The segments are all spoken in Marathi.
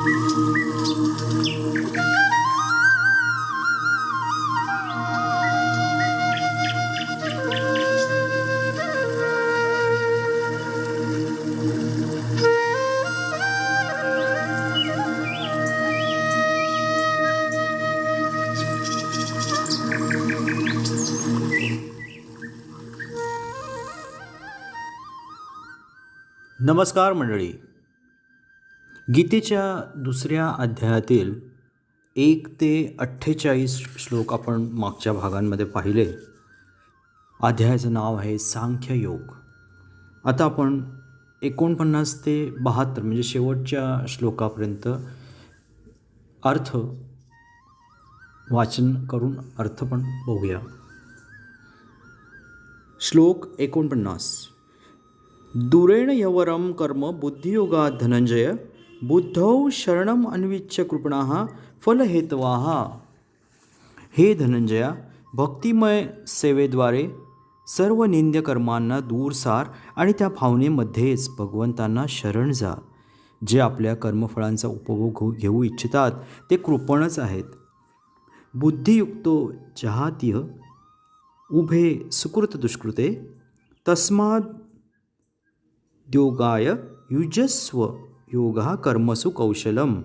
नमस्कार मंडळी. गीतेच्या दुसऱ्या अध्यायातील एक ते अठ्ठेचाळीस श्लोक आपण मागच्या भागांमध्ये पाहिले. अध्यायाचं नाव आहे सांख्ययोग आता आपण एकोणपन्नास ते बहात्तर म्हणजे शेवटच्या श्लोकापर्यंत अर्थ वाचन करून अर्थ पण बघूया. श्लोक एकोणपन्नास. दुरेण यवरम कर्म बुद्धियोगा धनंजय बुद्धौ शरणम अन्विच्य कृपणा फलहेतवा। हे धनंजया भक्तिमय सेवेद्वारे सर्व निंद्य कर्मांना दूर सार आणि त्या भावनेमध्येच भगवंतांना शरण जा. जे आपल्या कर्मफळांचा उपभोग घेऊ- घेऊ इच्छितात ते कृपणच आहेत. बुद्धियुक्तो जहातीह उभे सुकृत दुष्कृते तस्माद्योगाय युजस्व योगा कर्मसु कौशलम.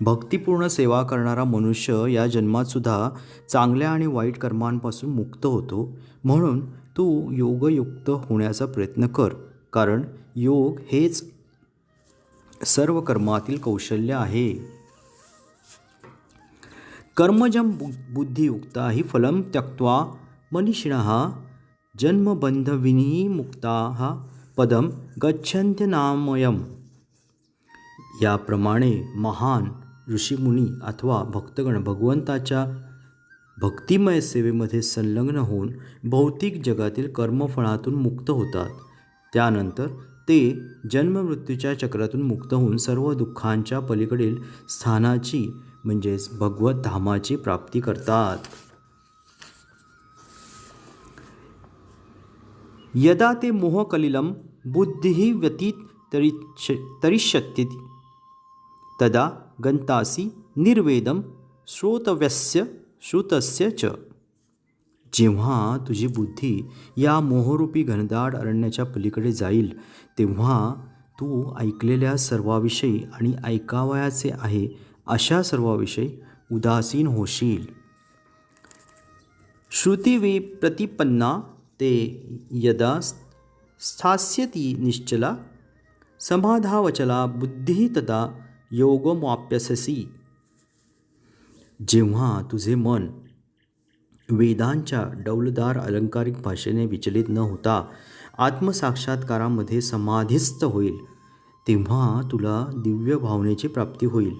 भक्तिपूर्ण सेवा करणारा मनुष्य या जन्मातसुद्धा चांगल्या आणि वाईट कर्मांपासून मुक्त होतो. म्हणून तू योगयुक्त होण्याचा प्रयत्न कर कारण योग हेच सर्व कर्मातील कौशल्य आहे. कर्मजं बु बुद्धियुक्ता ही फलं त्यक्त्वा मनीषिणः जन्मबंधविनिमुक्ताः पदम गच्छन्त्यनामयम याप्रमाणे महान ऋषीमुनी अथवा भक्तगण भगवंताच्या भक्तिमय सेवेमध्ये संलग्न होऊन भौतिक जगातील कर्मफळातून मुक्त होतात। त्यानंतर ते जन्ममृत्यूच्या चक्रातून मुक्त होऊन सर्व दुःखांच्या पलीकडील स्थानाची म्हणजेच भगवत धामाची प्राप्ती करतात। यदा ते मोहकलिलं बुद्धिः व्यतीत तरिष्य तरिष्यति तदा गन्तासि निर्वेदम श्रोतव्यस्य श्रुतस्य च। जेव्हा तुझी बुद्धी या मोहरूपी घनदाट अरण्याच्या पलीकडे जाईल तेव्हा तू ऐकलेल्या सर्वाविषयी आणि ऐकावयाचे आहे अशा सर्वाविषयी उदासीन होशील। श्रुतिवी प्रतिपन्ना ते यदा स्थास्यति निश्चला समाधावचला बुद्धी तदा योगमाप्यससी। जेव्हा तुझे मन वेदांच्या डौलदार अलंकारिक भाषेने विचलित न होता आत्मसाक्षात्कारामध्ये समाधिस्थ होईल तेव्हा तुला दिव्य भावनेची प्राप्ती होईल.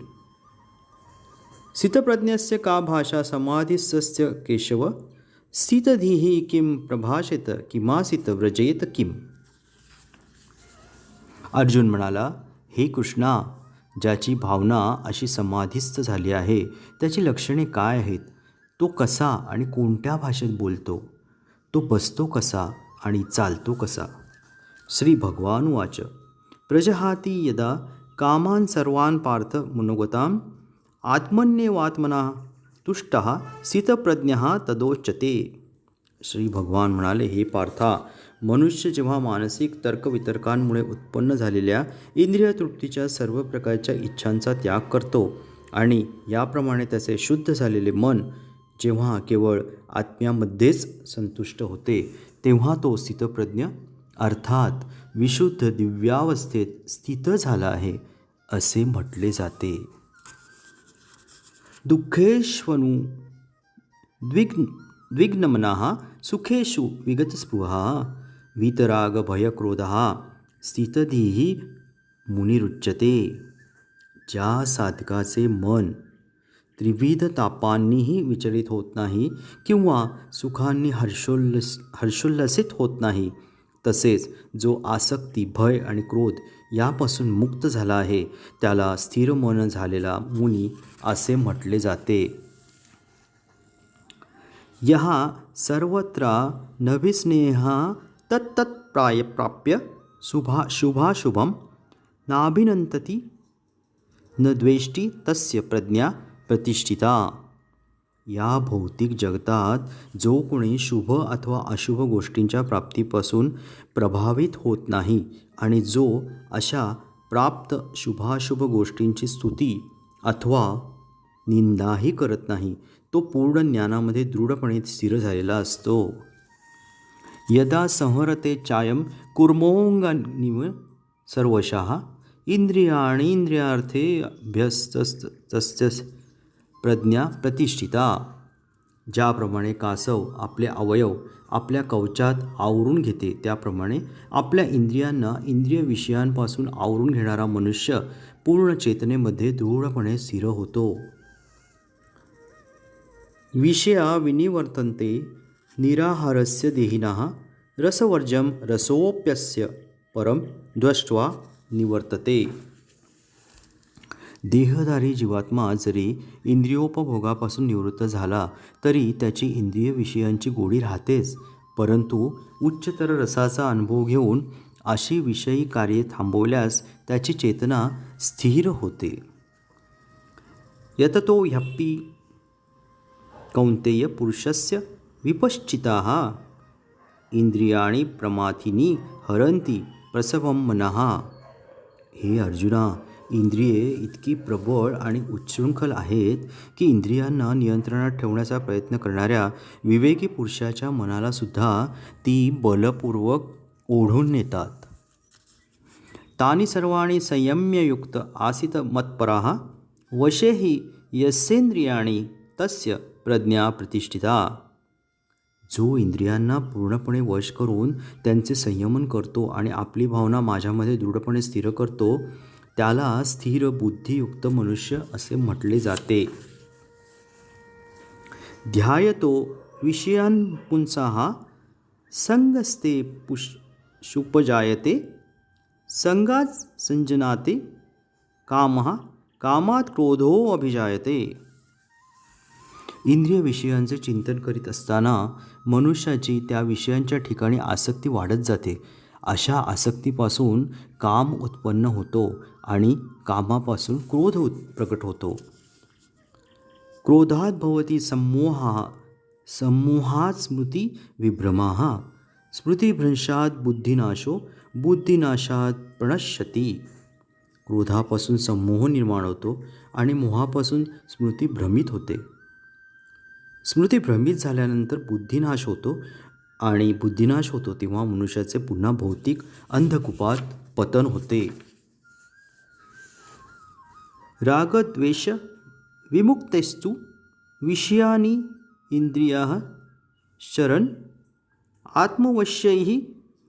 सितप्रज्ञस्य का भाषा समाधिस्थस्य केशव? स्थितधीही किं प्रभाषेत किमासित व्रजेत किम? अर्जुन म्हणाला हे कृष्णा ज्याची भावना अशी समाधिस्थ झाली आहे त्याची लक्षणे काय आहेत? तो कसा आणि कोणत्या भाषेत बोलतो? तो बसतो कसा आणि चालतो कसा? श्री भगवान वाच प्रजहाती यदा कामान सर्वान पार्थ मनोगताम आत्मन्येवात्मना तुष्ट सितप्रज्ञ तदोच्यते। श्री भगवान म्हणाले हे पार्था मनुष्य जेव्हा मानसिक तर्कवितर्कांमुळे उत्पन्न झालेल्या इंद्रिय तृप्तीच्या सर्व प्रकारच्या इच्छांचा त्याग करतो आणि याप्रमाणे त्याचे शुद्ध झालेले मन जेव्हा केवळ आत्म्यामध्येच संतुष्ट होते तेव्हा तो स्थितप्रज्ञ अर्थात विशुद्ध दिव्यावस्थेत स्थित झाला आहे असे म्हटले जाते. दुःखेष्वनु द्विग्न द्विग्नमनाः सुखेषु विगतस्पृहा वीतरागभयक्रोधः स्थितधीः मुनिरुच्यते। ज्या साधकाचे मन त्रिविध तापांनीही विचलित होत नाही किंवा सुखांनी हर्षोल्लस हर्षोल्लसित होत नाही तसेच जो आसक्ती भय आणि क्रोध यापासून मुक्त झाला आहे. त्याला स्थिर मन झालेला मुनी असे म्हटले जाते. यहा सर्वत्र नभिस्नेहा तत्तत्प्राय प्राप्य शुभा शुभाशुभम नाभिनंतती। न द्वेष्टी तस्य प्रज्ञा प्रतिष्ठिता। या भौतिक जगतात जो कोणी शुभ अथवा अशुभ गोष्टींच्या प्राप्तीपासून प्रभावित होत नाही आणि जो अशा प्राप्त शुभाशुभ गोष्टींची स्तुती अथवा निंदाही करत नाही तो पूर्ण ज्ञानामध्ये दृढपणे स्थिर झालेला असतो. यदा संहरते चायम कुर्मोंगानिव सर्वशः इंद्रियाणि इंद्रियार्थे अभ्यस्तस्तस्य प्रज्ञा प्रतिष्ठिता. ज्याप्रमाणे कासव आपले अवयव आपल्या कवचात आवरून घेते त्याप्रमाणे आपल्या इंद्रियांना इंद्रिय विषयांपासून आवरून घेणारा मनुष्य पूर्ण चेतनेमध्ये दृढपणे स्थिर होतो. विषया विनिवर्तन्ते निराहारस्य देहिनः रसवर्जं रसोप्यस्य परं दृष्ट्वा निवर्तते. देहधारी जीवात्मा जरी इंद्रियोपभोगापासून निवृत्त झाला तरी त्याची इंद्रिय विषयांची गोडी राहतेच. परंतु उच्चतर रसाचा अनुभव घेऊन अशी विषयी कार्ये थांबवल्यास त्याची चेतना स्थिर होते. यततो ह्यप्पी कौंतेय पुरुषस्य विपश्चिताः इंद्रियाणी प्रमाथिनी हरंती प्रसवम मनहा हे अर्जुना इंद्रिये इतकी प्रबळ आणि उच्छृंखल आहेत की इंद्रियांना नियंत्रणात ठेवण्याचा प्रयत्न करणाऱ्या विवेकी पुरुषाच्या मनाला सुद्धा ती बलपूर्वक ओढून नेतात. तानि सर्वाणी संयम्ययुक्त आसित मत्पराः वशेही यस्येंद्रियाणी तस्य प्रज्ञा प्रतिष्ठिता। जो इंद्रियांना पूर्णपणे वश करून त्यांचे संयमन करतो आणि आपली भावना माझ्यामध्ये दृढपणे स्थिर करतो त्याला स्थिर बुद्धियुक्त मनुष्य असे म्हटले जाते. ध्यायतो विषयान् पुंसाः संगस्ते पुष शुपजायते संगात संजनाते कामः कामात क्रोधो अभिजायते. इंद्रिय विषयांचे चिंतन करीत असताना मनुष्याची त्या विषयांच्या ठिकाणी आसक्ती वाढत जाते. अशा आसक्तीपासून काम उत्पन्न होतो आणि कामापासून क्रोध उत् प्रकट होतो. क्रोधात भवती सम्मोहा समूहात स्मृती विभ्रमाः। स्मृतिभ्रंशात बुद्धिनाशो बुद्धिनाशात प्रणश्यती। क्रोधापासून संमोह निर्माण होतो आणि मोहापासून स्मृती भ्रमित होते. स्मृती भ्रमित झाल्यानंतर बुद्धिनाश होतो आणि बुद्धिनाश होतो तेव्हा मनुष्याचे पुन्हा भौतिक अंधकुपात पतन होते. रागद्वेष विमुक्तेस्तु विषयानी इंद्रिया शरण आत्मवश्यै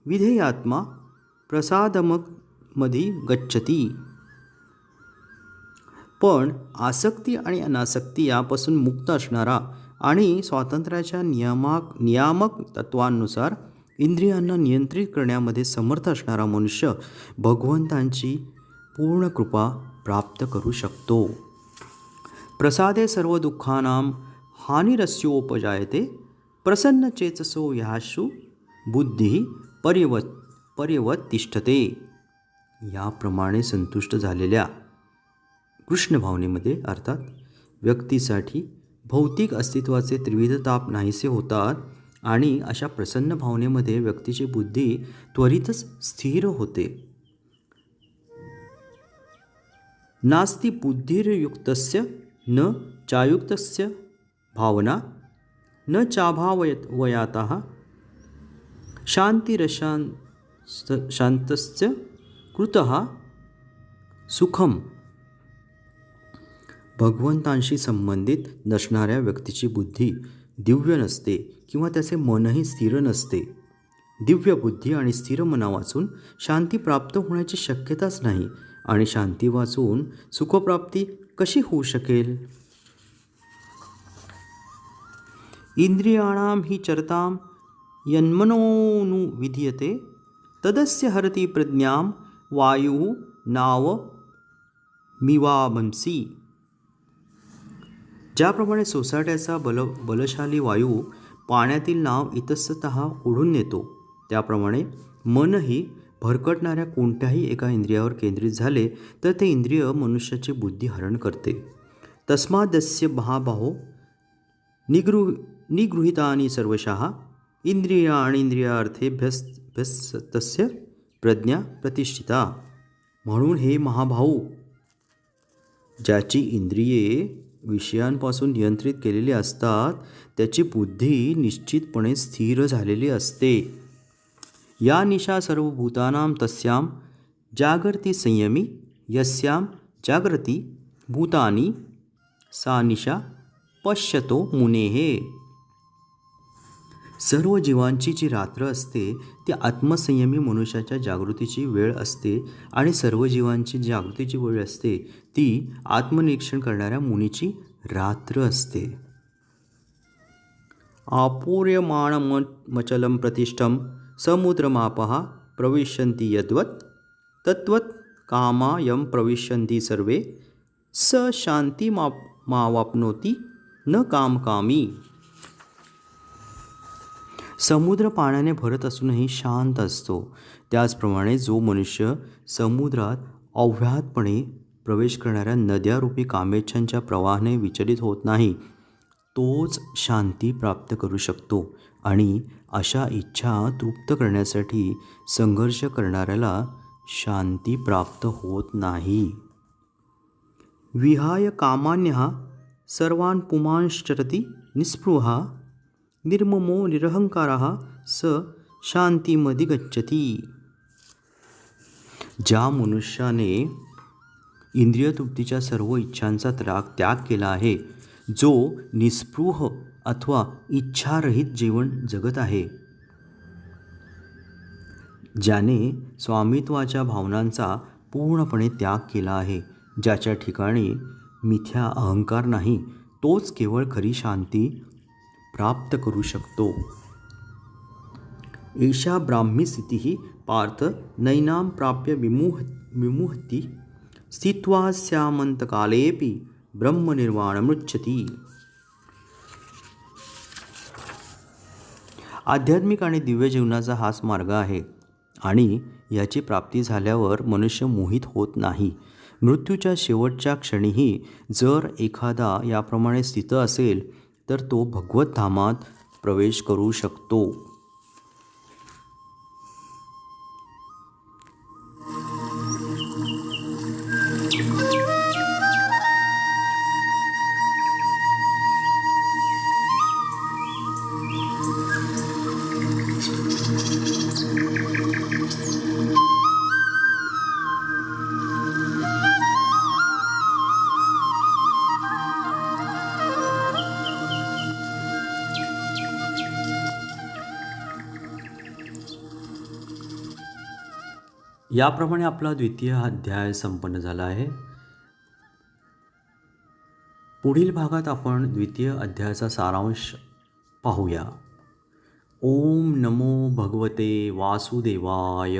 विधेयात्मा प्रसादमकमधी गच्छती. पण आसक्ती आणि अनासक्ती यापासून मुक्त असणारा आणि स्वातंत्र्याच्या नियामक नियामक तत्वांनुसार इंद्रियांना नियंत्रित करण्यामध्ये समर्थ असणारा मनुष्य भगवंतांची पूर्ण कृपा प्राप्त करू शकतो. प्रसादे सर्व दुःखानां हानिरस्योपजायते प्रसन्न चेतसो ह्याशु बुद्धी पर्यवत पर्यवत तिष्ठते याप्रमाणे संतुष्ट झालेल्या कृष्ण भावनेमध्ये अर्थात व्यक्तीसाठी भौतिक अस्तित्वाचे त्रिविध ताप नाहीसे होतात आणि अशा प्रसन्न भावनेमध्ये व्यक्तीची बुद्धी त्वरितच स्थिर होते. नास्ति बुद्धिर्युक्तस्य न चायुक्तस्य भावना न चाभावय वयात शांतिरशां शांतस्य कृतः सुखम भगवंतांशी संबंधित नसणाऱ्या व्यक्तीची बुद्धी दिव्य नसते किंवा त्याचे मनही स्थिर नसते. दिव्य बुद्धी आणि स्थिर मना वाचून शांती प्राप्त होण्याची शक्यताच नाही आणि शांती वाचून सुखप्राप्ती कशी होऊ शकेल? इंद्रियाणां चरताम चरतां यन्मनोनुविधीयते तदस्य हरती प्रज्ञाम वायुः नाव मिवामंसी। ज्याप्रमाणे सोसाट्याचा बल बलशाली वायू पाण्यातील नाव इतस्तत ओढून नेतो त्याप्रमाणे मनही भरकटणाऱ्या कोणत्याही एका इंद्रियावर केंद्रित झाले तर ते इंद्रिय मनुष्याचे बुद्धी हरण करते. तस्मादस्य महाबाहो निगृ निगृहितानि सर्वशः इंद्रियाणि इंद्रियार्थेभ्यस् तस्य प्रज्ञा प्रतिष्ठिता. म्हणून हे महाभाऊ ज्याची इंद्रिये विषयांपासून नियंत्रित केलेली असतात त्याची बुद्धी निश्चितपणे स्थिर झालेली असते. या निशा सर्व भूतानां तस्यां जागृती संयमी यस्यां जागृती भूतानी सा निशा पश्यतो मुनेहे सर्व जीवांची जी रात्र असते ती आत्मसंयमी मनुष्याच्या जागृतीची वेळ असते आणि सर्व जीवांची जागृतीची वेळ असते ती आत्मनिरीक्षण करणाऱ्या मुनीची रात्र असते. आपूर्यमाणमचलं प्रतिष्ठं समुद्रमापः प्रविशन्ति यद्वत् तद्वत् कामायं प्रविशन्ति सर्वे स शान्तिमा मावापनोती न कामकामी। समुद्र पाण्याने भरत असूनही शांत असतो. त्याचप्रमाणे जो मनुष्य समुद्रात अव्याहतपणे प्रवेश करणाऱ्या नद्यारूपी कामेच्छांच्या प्रवाहाने विचलित होत नाही तोच शांती प्राप्त करू शकतो आणि अशा इच्छा तृप्त करण्यासाठी संघर्ष करणाऱ्याला शांती प्राप्त होत नाही. विहाय कामान्य सर्वान पुमांश्चरती निस्पृहा। निर्ममो निरहंकार स शांतीमध्ये गच्छती। ज्या मनुष्याने इंद्रिय तृप्तीच्या सर्व इच्छांचा त्राग त्याग केला आहे जो निस्पृह अथवा इच्छारहित जीवन जगत आहे ज्याने स्वामित्वाच्या भावनांचा पूर्णपणे त्याग केला आहे ज्याच्या ठिकाणी मिथ्या अहंकार नाही तोच केवळ खरी शांती प्राप्त करू शकतो. एषा ब्राह्मी स्थिती पार्थ नैनां प्राप्य विमुह विमुहती। स्थित्वा स्यामंतकालेपि ब्रह्मनिर्वाणमृच्छती आध्यात्मिक आणि दिव्य जीवनाचा हाच मार्ग आहे आणि याची प्राप्ती झाल्यावर मनुष्य मोहित होत नाही. मृत्यूच्या शेवटच्या क्षणीही जर एखादा याप्रमाणे स्थित असेल तर तो भगवत धामात प्रवेश करू शकतो. याप्रमाणे आपला द्वितीय अध्याय संपन्न झाला आहे. पुढील भागात आपण द्वितीय अध्यायाचा सारांश पाहूया. ओम नमो भगवते वासुदेवाय.